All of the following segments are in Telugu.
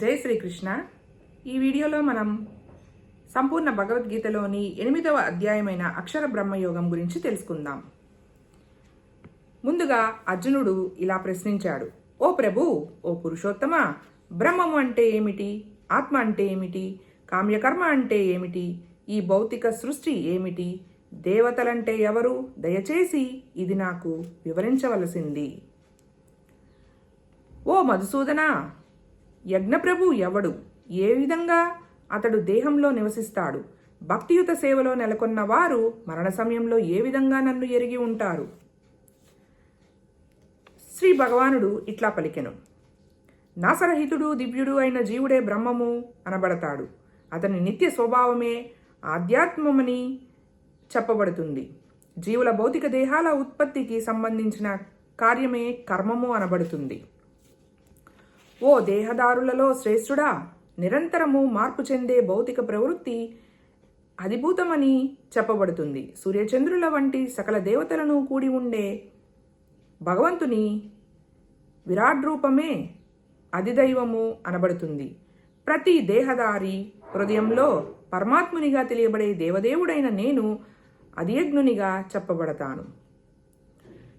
జై శ్రీకృష్ణ. ఈ వీడియోలో మనం సంపూర్ణ భగవద్గీతలోని ఎనిమిదవ అధ్యాయమైన అక్షర బ్రహ్మయోగం గురించి తెలుసుకుందాం. ముందుగా అర్జునుడు ఇలా ప్రశ్నించాడు. ఓ ప్రభు ఓ పురుషోత్తమ బ్రహ్మము అంటే ఏమిటి? ఆత్మ అంటే ఏమిటి? కామ్యకర్మ అంటే ఏమిటి? ఈ భౌతిక సృష్టి ఏమిటి? దేవతలంటే ఎవరు? దయచేసి ఇది నాకు వివరించవలసింది. ఓ మధుసూదన యజ్ఞప్రభు ఎవడు? ఏ విధంగా? అతడు దేహంలో నివసిస్తాడు. భక్తియుత సేవలో నెలకొన్న వారు మరణ సమయంలో ఏ విధంగా నన్ను ఎరిగి ఉంటారు? శ్రీ భగవానుడు ఇట్లా పలికెను. నాసరహితుడు దివ్యుడు అయిన జీవుడే బ్రహ్మము అనబడతాడు. అతని నిత్య స్వభావమే ఆధ్యాత్మమని చెప్పబడుతుంది. జీవుల భౌతిక దేహాల ఉత్పత్తికి సంబంధించిన కార్యమే కర్మము అనబడుతుంది. ఓ దేహదారులలో శ్రేష్ఠుడా నిరంతరము మార్పు చెందే భౌతిక ప్రవృత్తి అధిభూతమని చెప్పబడుతుంది. సూర్యచంద్రుల వంటి సకల దేవతలను కూడి ఉండే భగవంతుని విరాట్ రూపమే అధిదైవము అనబడుతుంది. ప్రతి దేహదారి హృదయంలో పరమాత్మునిగా తెలియబడే దేవదేవుడైన నేను అధియజ్ఞునిగా చెప్పబడతాను.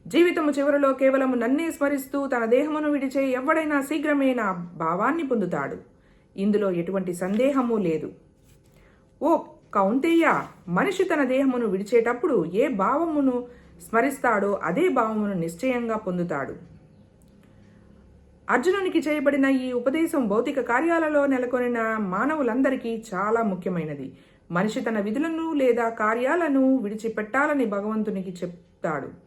జీవితము చివరిలో కేవలము నన్నే స్మరిస్తూ తన దేహమును విడిచే ఎవడైనా శీఘ్రమే నా భావాన్ని పొందుతాడు. ఇందులో ఎటువంటి సందేహము లేదు. ఓ కౌంతేయ మనిషి తన దేహమును విడిచేటప్పుడు ఏ భావమును స్మరిస్తాడో అదే భావమును నిశ్చయంగా పొందుతాడు. అర్జునునికి చేయబడిన ఈ ఉపదేశం భౌతిక కార్యాలలో నెలకొనిన మానవులందరికీ చాలా ముఖ్యమైనది. మనిషి తన విధులను లేదా కార్యాలను విడిచిపెట్టాలని భగవంతునికి చెప్తాడు.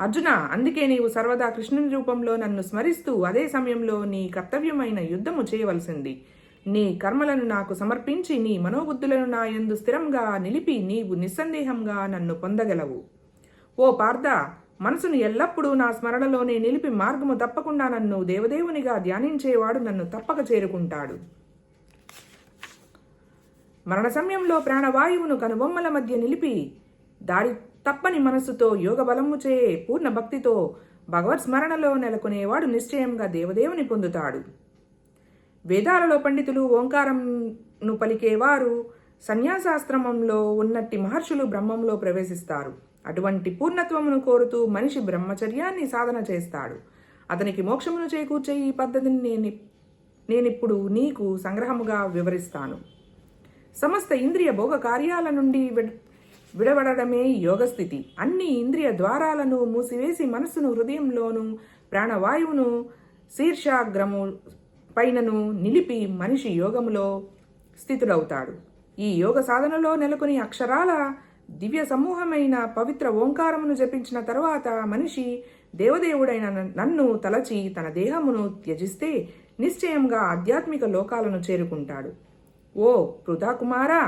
అర్జున అందుకే నీవు సర్వదా కృష్ణుని రూపంలో నన్ను స్మరిస్తూ అదే సమయంలో నీ కర్తవ్యమైన యుద్ధము చేయవలసింది. నీ కర్మలను నాకు సమర్పించి నీ మనోబుద్ధులను నా యందు స్థిరంగా నిలిపి నీవు నిస్సందేహంగా నన్ను పొందగలవు. ఓ పార్థ మనసును ఎల్లప్పుడూ నా స్మరణలోనే నిలిపి మార్గము తప్పకుండా నన్ను దేవదేవునిగా ధ్యానించేవాడు నన్ను తప్పక చేరుకుంటాడు. మరణ సమయంలో ప్రాణవాయువును కనుబొమ్మల మధ్య నిలిపి దారి తప్పని మనస్సుతో యోగ బలము చే పూర్ణ భక్తితో భగవత్ స్మరణలో నెలకొనేవాడు నిశ్చయంగా దేవదేవుని పొందుతాడు. వేదాలలో పండితులు ఓంకారంను పలికేవారు సన్యాసాశ్రమంలో ఉన్నట్టి మహర్షులు బ్రహ్మంలో ప్రవేశిస్తారు. అటువంటి పూర్ణత్వమును కోరుతూ మనిషి బ్రహ్మచర్యాన్ని సాధన చేస్తాడు. అతనికి మోక్షమును చేకూర్చే ఈ పద్ధతిని నేను నేనిప్పుడు నీకు సంగ్రహముగా వివరిస్తాను. సమస్త ఇంద్రియ భోగ కార్యాల నుండి విడవడమే యోగస్థితి. అన్ని ఇంద్రియ ద్వారాలను మూసివేసి మనస్సును హృదయంలోను ప్రాణవాయువును శీర్షాగ్రము పైనను నిలిపి మనిషి యోగములో స్థితుడవుతాడు. ఈ యోగ సాధనలో నెలకొని అక్షరాల దివ్య సమూహమైన పవిత్ర ఓంకారమును జపించిన తరువాత మనిషి దేవదేవుడైన నన్ను తలచి తన దేహమును త్యజిస్తే నిశ్చయంగా ఆధ్యాత్మిక లోకాలను చేరుకుంటాడు. ఓ పృథాకుమారా!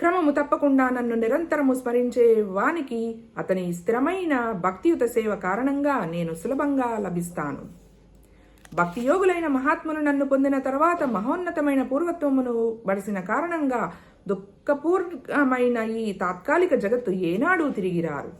క్రమము తప్పకుండా నన్ను నిరంతరము స్మరించే వానికి అతని స్థిరమైన భక్తియుత సేవ కారణంగా నేను సులభంగా లభిస్తాను. భక్తి యోగులైన మహాత్ములు నన్ను పొందిన తర్వాత మహోన్నతమైన పూర్వత్వమును బడిసిన కారణంగా దుఃఖపూర్ణమైన ఈ తాత్కాలిక జగత్తు ఏనాడూ తిరిగిరారు.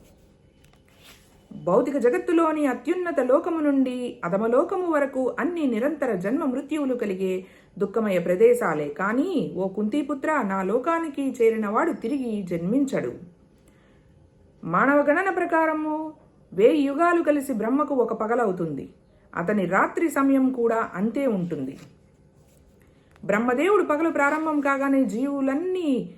భౌతిక జగత్తులోని అత్యున్నత లోకము నుండి అధమలోకము వరకు అన్ని నిరంతర జన్మ మృత్యువులు కలిగే దుఃఖమయ ప్రదేశాలే. కానీ ఓ కుంతీపుత్ర నా లోకానికి చేరినవాడు తిరిగి జన్మించడు. మానవ గణన ప్రకారము వేయి యుగాలు కలిసి బ్రహ్మకు ఒక పగలవుతుంది. అతని రాత్రి సమయం కూడా అంతే ఉంటుంది. బ్రహ్మదేవుడు పగలు ప్రారంభం కాగానే జీవులన్నీ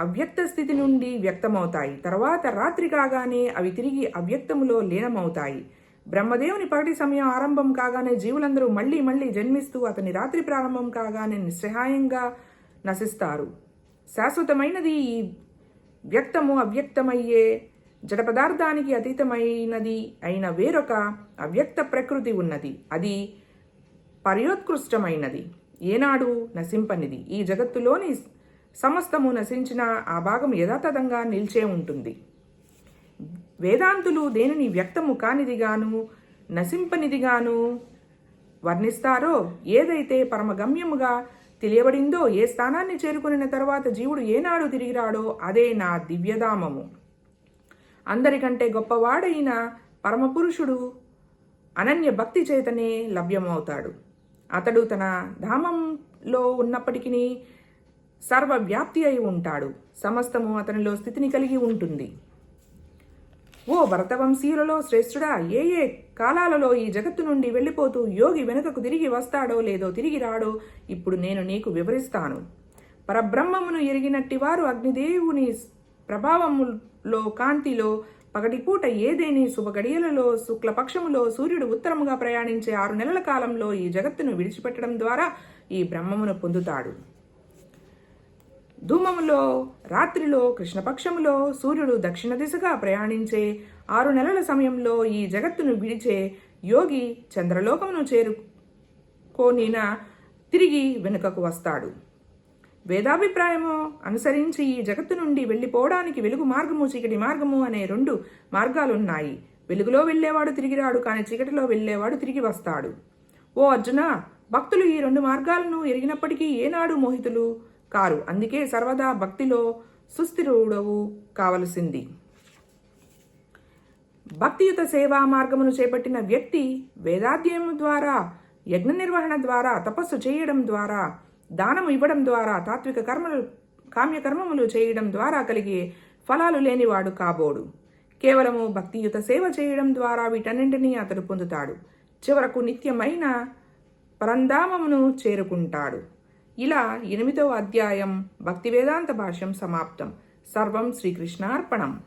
అవ్యక్త స్థితి నుండి వ్యక్తమవుతాయి. తర్వాత రాత్రి కాగానే అవి తిరిగి అవ్యక్తములో లీనమవుతాయి. బ్రహ్మదేవుని పగటి సమయం ఆరంభం కాగానే జీవులందరూ మళ్ళీ మళ్ళీ జన్మిస్తూ అతని రాత్రి ప్రారంభం కాగానే నిస్సహాయంగా నశిస్తారు. శాశ్వతమైనది ఈ వ్యక్తము అవ్యక్తమయ్యే జడ పదార్థానికి అతీతమైనది అయిన వేరొక అవ్యక్త ప్రకృతి ఉన్నది. అది పర్యోత్కృష్టమైనది. ఏనాడు నశింపనిది. ఈ జగత్తులోని సమస్తము నశించిన ఆ భాగం యథాతథంగా నిలిచే ఉంటుంది. వేదాంతులు దేనిని వ్యక్తము కానిదిగాను నశింపనిదిగాను వర్ణిస్తారో ఏదైతే పరమగమ్యముగా తెలియబడిందో ఏ స్థానాన్ని చేరుకున్న తర్వాత జీవుడు ఏనాడు తిరిగిరాడో అదే నా దివ్యధామము. అందరికంటే గొప్పవాడైన పరమపురుషుడు అనన్య భక్తి చేతనే లభ్యమవుతాడు. అతడు తన ధామంలో ఉన్నప్పటికీ సర్వవ్యాప్తి అయి ఉంటాడు. సమస్తము అతనిలో స్థితిని కలిగి ఉంటుంది. ఓ భరతవంశీయులలో శ్రేష్ఠుడా ఏ ఏ కాలాలలో ఈ జగత్తు నుండి వెళ్ళిపోతూ యోగి వెనుకకు తిరిగి వస్తాడో లేదో తిరిగి రాడో ఇప్పుడు నేను నీకు వివరిస్తాను. పరబ్రహ్మమును ఎరిగినట్టి వారు అగ్నిదేవుని ప్రభావములో కాంతిలో పగటిపూట ఏదేని శుభగడియలలో శుక్లపక్షములో సూర్యుడు ఉత్తరముగా ప్రయాణించే ఆరు నెలల కాలంలో ఈ జగత్తును విడిచిపెట్టడం ద్వారా ఈ బ్రహ్మమును పొందుతాడు. ధూమములో రాత్రిలో కృష్ణపక్షములో సూర్యుడు దక్షిణ దిశగా ప్రయాణించే ఆరు నెలల సమయంలో ఈ జగత్తును విడిచే యోగి చంద్రలోకమును చేరుకోనిన తిరిగి వెనుకకు వస్తాడు. వేదాభిప్రాయము అనుసరించి ఈ జగత్తు నుండి వెళ్ళిపోవడానికి వెలుగు మార్గము చీకటి మార్గము అనే రెండు మార్గాలున్నాయి. వెలుగులో వెళ్ళేవాడు తిరిగి రాడు కానీ చీకటిలో వెళ్ళేవాడు తిరిగి వస్తాడు. ఓ అర్జున భక్తులు ఈ రెండు మార్గాలను ఎరిగినప్పటికీ ఏనాడు మోహితులు? కారు. అందుకే సర్వదా భక్తిలో సుస్థిరుడవు కావలసింది. భక్తియుత సేవా మార్గమును చేపట్టిన వ్యక్తి వేదాధ్యయము ద్వారా యజ్ఞ నిర్వహణ ద్వారా తపస్సు చేయడం ద్వారా దానము ఇవ్వడం ద్వారా తాత్విక కర్మలు కామ్యకర్మములు చేయడం ద్వారా కలిగే ఫలాలు లేనివాడు కాబోడు. కేవలము భక్తియుత సేవ చేయడం ద్వారా వీటన్నింటినీ అతడు పొందుతాడు. చివరకు నిత్యమైన పరంధామమును చేరుకుంటాడు. ఇలా ఎనిమిదవ అధ్యాయం భక్తివేదాంత భాష్యం సమాప్తం. సర్వం శ్రీకృష్ణార్పణం.